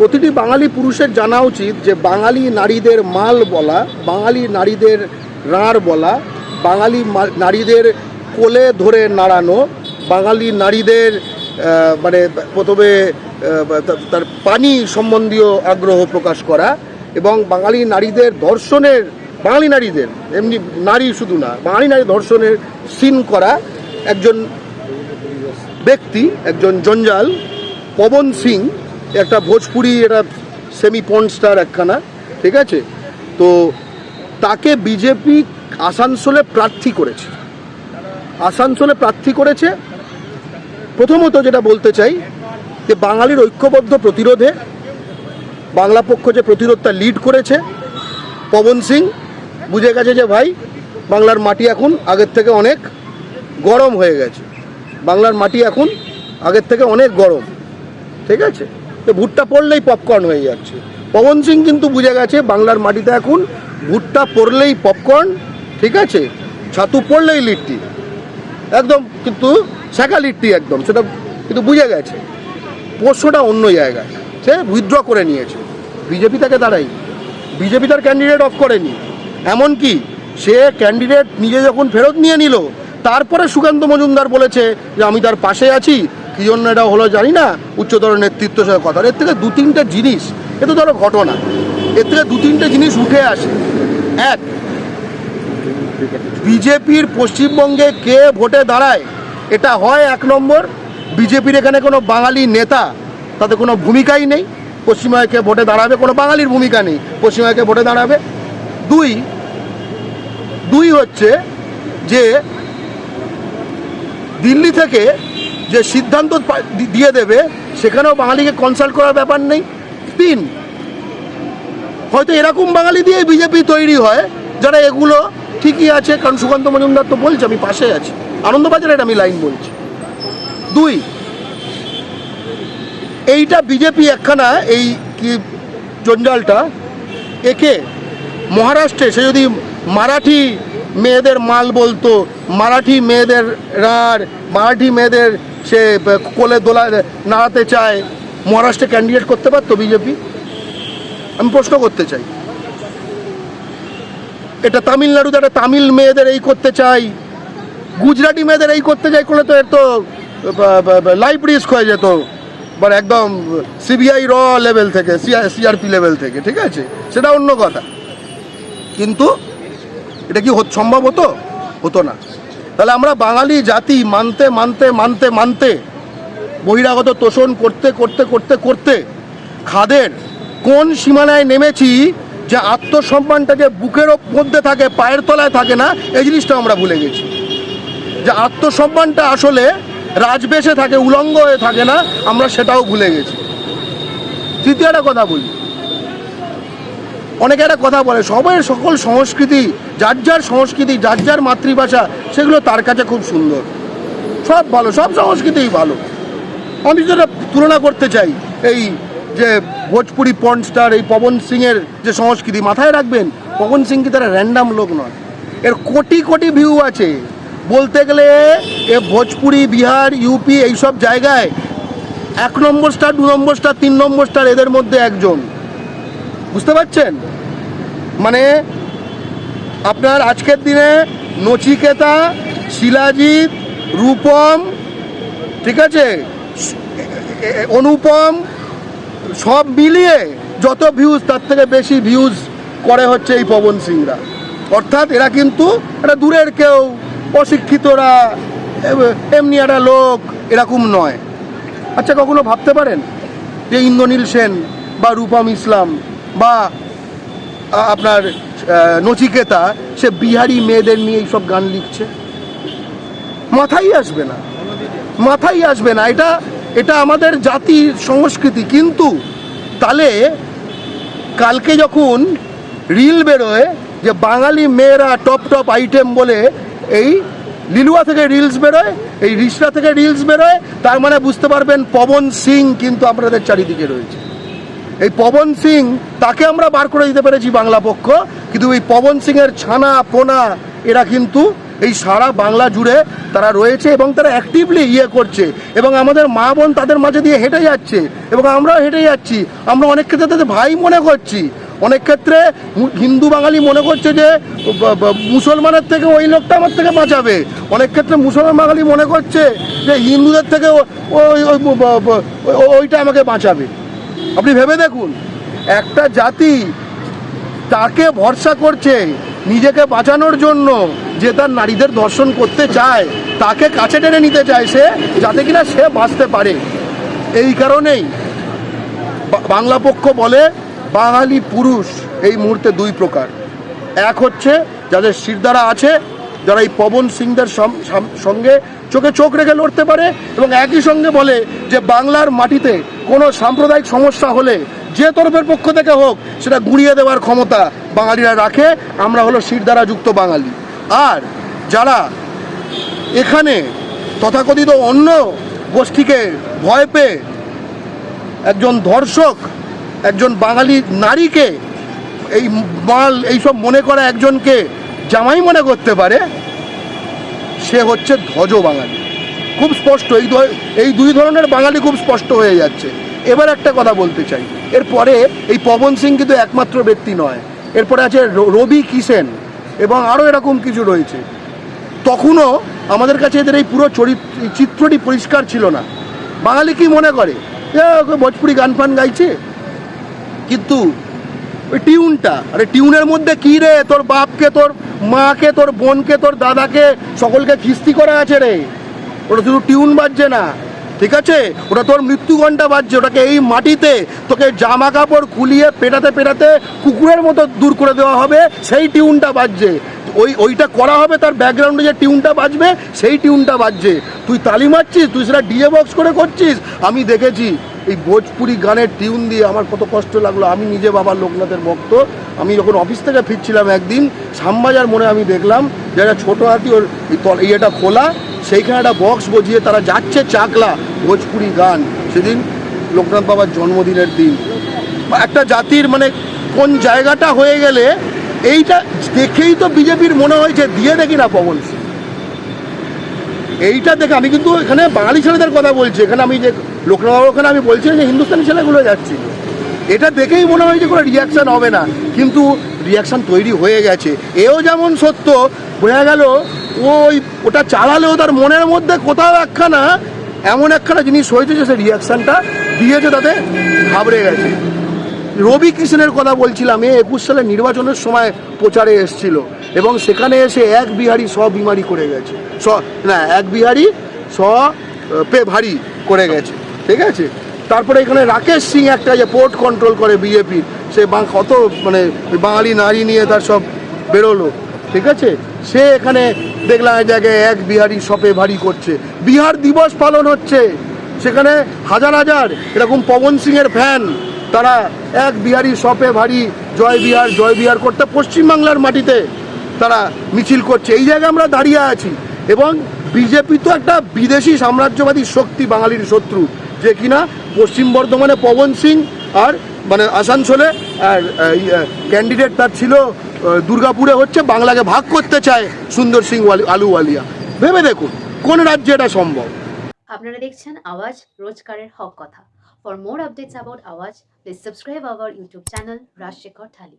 প্রতিটি বাঙালি পুরুষের জানা উচিত যে বাঙালি নারীদের মাল বলা, বাঙালি নারীদের রাঁড় বলা, বাঙালি নারীদের কোলে ধরে নাড়ানো, বাঙালি নারীদের মানে প্রথমে তার পানি সম্বন্ধীয় আগ্রহ প্রকাশ করা এবং বাঙালি নারীদের ধর্ষণের বাঙালি নারীদের, এমনি নারী শুধু না, বাঙালি নারী ধর্ষণের সিন করা একজন ব্যক্তি, একজন জঞ্জাল, পবন সিং একটা ভোজপুরি একটা সেমি পন স্টার একখানা, ঠিক আছে? তো তাকে বিজেপি আসানসোলে প্রার্থী করেছে। আসানসোলে প্রার্থী করেছে। প্রথমত যেটা বলতে চাই, যে বাঙালির ঐক্যবদ্ধ প্রতিরোধে, বাংলা পক্ষ যে প্রতিরোধটা লিড করেছে, পবন সিং, বুঝে গেছে যে ভাই, বাংলার মাটি এখন আগের থেকে অনেক গরম হয়ে গেছে। বাংলার মাটি এখন আগের থেকে অনেক গরম, ঠিক আছে? তো ভুট্টা পড়লেই পপকর্ন হয়ে যাচ্ছে। পবন সিং কিন্তু বুঝে গেছে, বাংলার মাটিতে এখন ভুট্টা পড়লেই পপকর্ন ঠিক আছে? ছাতু পড়লেই লিট্টি। একদম কিন্তু শাখা লিট্টি একদম, সেটা কিন্তু বুঝে গেছে। পোষ্যটা অন্য জায়গায়। সে উইথড্র করে নিয়েছে। বিজেপি তাকে দাঁড়াই। বিজেপি তার ক্যান্ডিডেট অফ করেনি। এমনকি সে ক্যান্ডিডেট নিজে যখন ফেরত নিয়ে নিল, তারপরে সুকান্ত মজুমদার বলেছে যে, আমি তার পাশে আছি কী জন্য এটা হলো জানি না উচ্চতর নেতৃত্ব সাথে কথা। এর থেকে দু তিনটে জিনিস, এ তো ধরো ঘটনা, এর থেকে দু তিনটে জিনিস উঠে আসে। এক, বিজেপির পশ্চিমবঙ্গে কে ভোটে দাঁড়ায়, এটা হয় এক নম্বর। বিজেপির এখানে কোনো বাঙালি নেতা, তাতে কোনো ভূমিকাই নেই। পশ্চিমবঙ্গে ভোটে দাঁড়াবে, কোনো বাঙালির ভূমিকা নেই। পশ্চিমবঙ্গে ভোটে দাঁড়াবে? দুই দুই হচ্ছে যে দিল্লি থেকে যে সিদ্ধান্ত দিয়ে দেবে, সেখানেও বাঙালিকে কনসাল্ট করার ব্যাপার নেই। তিন, হয়তো এরকম বাঙালি দিয়ে বিজেপি তৈরি হয়, যারা এগুলো ঠিকই আছে, কারণ সুকান্ত মজুমদার তো বলছে, আমি পাশে আছি। আনন্দবাজারের আমি লাইন বলছি। দুই, এইটা বিজেপি একখানা, এই কি, জঞ্জালটা, একে মহারাষ্ট্রে, সে যদি মারাঠি মেয়েদের মাল বলতো, মারাঠি মেয়েদের রাঁড় মারাঠি মেয়েদের সে কোলে দোলা নাড়াতে চায়, মহারাষ্ট্রে ক্যান্ডিডেট করতে পারতো বিজেপি আমি প্রশ্ন করতে চাই। এটা তামিলনাড়ুতে একটা তামিল মেয়েদের এই করতে চাই, গুজরাটি মেয়েদের এই করতে চাই, করলে তো এর তো লাইফ রিস্ক হয়ে যেত। মানে একদম সিবিআই র লেভেল থেকে সিআরপি লেভেল থেকে, ঠিক আছে? সেটা অন্য কথা। কিন্তু এটা কি সম্ভব হতো? হতো না। তাহলে আমরা বাঙালি জাতি, মানতে মানতে মানতে মানতে, বহিরাগত তোষণ করতে করতে করতে করতে খাদের কোন সীমানায় নেমেছি যে আত্মসম্মানটা যে বুকের মধ্যে থাকে, পায়ের তলায় থাকে না, এই জিনিসটা আমরা ভুলে গেছি। যে আত্মসম্মানটা আসলে রাজবেশে থাকে, উলঙ্গ হয়ে থাকে না, আমরা সেটাও ভুলে গেছি। তৃতীয় একটা কথা বলি। অনেকে একটা কথা বলে সবাই সকল সংস্কৃতি, যার যার সংস্কৃতি, যার যার মাতৃভাষা, সেগুলো তার কাছে খুব সুন্দর। সব ভালো, সব সংস্কৃতিই ভালো। আমি যেটা তুলনা করতে চাই, এই যে ভোজপুরি পর্ন স্টার এই পবন সিংয়ের যে সংস্কৃতি, মাথায় রাখবেন, পবন সিং কি তারা র্যান্ডাম লোক নয়। এর কোটি কোটি ভিউ আছে। বলতে গেলে, এ ভোজপুরি, বিহার ইউপি এইসব জায়গায় এক নম্বর স্টার দু নম্বর স্টার তিন নম্বর স্টার এদের মধ্যে একজন। বুঝতে পারছেন? মানে আপনার আজকের দিনে নচিকেতা, শিলাজিৎ, রূপম, ঠিক আছে? অনুপম, সব মিলিয়ে যত ভিউজ তার থেকে বেশি ভিউজ করে হচ্ছে এই পবন সিংরা। অর্থাৎ এরা কিন্তু একটা দূরের কেউ, অশিক্ষিতরা, এমনি একটা লোক, এরকম নয়। আচ্ছা কখনো ভাবতে পারেন যে ইন্দ্রনীল সেন বা রূপম ইসলাম বা আপনার নচিকেতা, সে বিহারি মেয়েদের নিয়ে এইসব গান লিখছে। মাথায় আসবে না। মাথায় আসবে না। এটা এটা আমাদের জাতির সংস্কৃতি। কিন্তু তাহলে কালকে যখন রিল বেরোয় যে বাঙালি মেয়েরা টপ টপ আইটেম বলে এই লিলুয়া থেকে রিলস বেরোয়, এই রিসরা থেকে রিলস বেরোয়, তার মানে বুঝতে পারবেন পবন সিং কিন্তু আপনাদের চারিদিকে রয়েছে। এই পবন সিং, তাকে আমরা বার করে দিতে পেরেছি বাংলা পক্ষ। কিন্তু এই পবন সিংয়ের ছানা, পোনা, এরা কিন্তু এই সারা বাংলা জুড়ে তারা রয়েছে এবং তারা অ্যাক্টিভলি ইয়ে করছে। এবং আমাদের মা বোন তাদের মাঝে দিয়ে হেঁটে যাচ্ছে এবং আমরাও হেঁটে যাচ্ছি। আমরা অনেক ক্ষেত্রে তাদের ভাই মনে করছি। অনেক ক্ষেত্রে হিন্দু বাঙালি মনে করছে যে মুসলমানের থেকে ওই লোকটা আমার থেকে বাঁচাবে। অনেক ক্ষেত্রে মুসলমান বাঙালি মনে করছে যে, হিন্দুদের থেকে ওই ওইটা আমাকে বাঁচাবে। আপনি ভেবে দেখুন, একটা জাতি তাকে ভরসা করছে নিজেকে বাঁচানোর জন্য যে তার নারীদের দর্শন করতে চায়, তাকে কাছে টেনে নিতে চায় সে, যাতে কিনা সে বাঁচতে পারে। এই কারণেই বাংলা পক্ষ বলে বাঙালি পুরুষ এই মুহূর্তে দুই প্রকার। এক হচ্ছে যাদের শিরদারা আছে যারা এই পবন সিংদের সঙ্গে চোখে চোখ রেখে লড়তে পারে এবং একই সঙ্গে বলে যে বাংলার মাটিতে কোনো সাম্প্রদায়িক সমস্যা হলে যে তরফের পক্ষ থেকে হোক সেটা গুঁড়িয়ে দেওয়ার ক্ষমতা বাঙালিরা রাখে। আমরা হলো শিরদারা যুক্ত বাঙালি। আর যারা এখানে তথাকথিত অন্য গোষ্ঠীকে ভয় পেয়ে একজন ধর্ষক, একজন বাঙালি নারীকে এই মাল, এইসব মনে করা একজনকে জামাই মনে করতে পারে সে হচ্ছে ধ্বজ বাঙালি। খুব স্পষ্ট, এই এই দুই ধরনের বাঙালি খুব স্পষ্ট হয়ে যাচ্ছে। এবার একটা কথা বলতে চাই। এরপরে এই পবন সিং কিন্তু একমাত্র ব্যক্তি নয়। এরপরে আছে রবি কিষেন এবং আরও এরকম কিছু রয়েছে। তখনও আমাদের কাছে এদের এই পুরো চরিত্র চিত্রটি পরিষ্কার ছিল না। বাঙালি কি মনে করে? ভোজপুরি গান ফান গাইছে? কিন্তু ওই টিউনটা। আরে টিউনের মধ্যে কি রে? তোর বাপকে, তোর মাকে, তোর বোনকে, তোর দাদাকে সকলকে খিস্তি করা আছে রে। ওটা শুধু টিউন বাজছে না, ঠিক আছে? ওটা তোর মৃত্যু ঘণ্টা বাজছে, ওটাকে এই মাটিতে তোকে জামা কাপড় খুলিয়ে পেটাতে পেটাতে কুকুরের মতো দূর করে দেওয়া হবে, সেই টিউনটা বাজছে। ওই, ওইটা করা হবে তার ব্যাকগ্রাউন্ডে যে টিউনটা বাজবে, সেই টিউনটা বাজছে। তুই তালি মারছিস? তুই সেটা ডিএ বক্স করে করছিস? আমি দেখেছি। এই ভোজপুরি গানের টিউন দিয়ে আমার কত কষ্ট লাগল। আমি নিজে বাবার লোকনাথের ভক্ত। আমি যখন অফিস থেকে ফিরছিলাম একদিন, শ্যামবাজার মনে আমি দেখলাম যে একটা ছোটো হাতি ওর ইয়েটা খোলা, সেইখানে একটা বক্স বজিয়ে তারা যাচ্ছে চাকলা ভোজপুরি গান। সেদিন লোকনাথ বাবার জন্মদিনের দিন। একটা জাতির মানে কোন জায়গাটা হয়ে গেলে এইটা দেখেই তো বিজেপির মনে হয়েছে দিয়ে দেখি না পবন। এইটা দেখে আমি কিন্তু এখানে বাঙালি ছেলেদের কথা বলছি। এখানে আমি যে লোকনাথ ওখানে আমি বলছি যে হিন্দুস্তানি ছেলেগুলো যাচ্ছি। এটা দেখেই মনে হয় যে কোনো রিয়াকশান হবে না। কিন্তু রিয়াকশান তৈরি হয়ে গেছে। এও যেমন সত্য, বোঝা গেল ওই ওটা চালালেও তার মনের মধ্যে কোথাও একখানা, এমন একখানা জিনিস হয়েছে যে সে রিয়াকশানটা দিয়েছে তাতে ঘাবড়ে গেছে। রবি কৃষ্ণের কথা বলছিলাম, এ একুশ সালে নির্বাচনের সময় প্রচারে এসেছিল এবং সেখানে এসে এক বিহারি স বিমারি করে গেছে স না, এক বিহারি স পে ভারী করে গেছে। ঠিক আছে? তারপরে এখানে রাকেশ সিং একটা যে পোর্ট কন্ট্রোল করে বিজেপি সে কত মানে বাঙালি নারী নিয়ে তার সব বেরোলো, ঠিক আছে? সে এখানে দেখলাম এক জায়গায় এক বিহারি শপে ভারী করছে। বিহার দিবস পালন হচ্ছে। সেখানে হাজার হাজার, এরকম পবন সিংয়ের ফ্যান তারা এক বিহারি শপে ভারী জয় বিহার জয় বিহার করতে পশ্চিমবাংলার মাটিতে তারা মিছিল করছে। এই জায়গায় আমরা দাঁড়িয়ে আছি এবং বিজেপি তো একটা বিদেশি সাম্রাজ্যবাদী শক্তি, বাঙালির শত্রু। যে কিনা পশ্চিম বর্ধমানে পবন সিং আর মানে আসানসোলে, আর ক্যান্ডিডেট তার ছিল দুর্গাপুরে হচ্ছে, বাংলাকে ভাগ করতে চায় সুন্দর সিং ওয়ালি- আলুওয়ালিয়া ভেবে দেখুন, কোন রাজ্যে এটা সম্ভব? আপনারা দেখছেন আওয়াজ রোজকারের হক কথা। For more updates about Awaaz please subscribe our YouTube channel Rajshekhar thali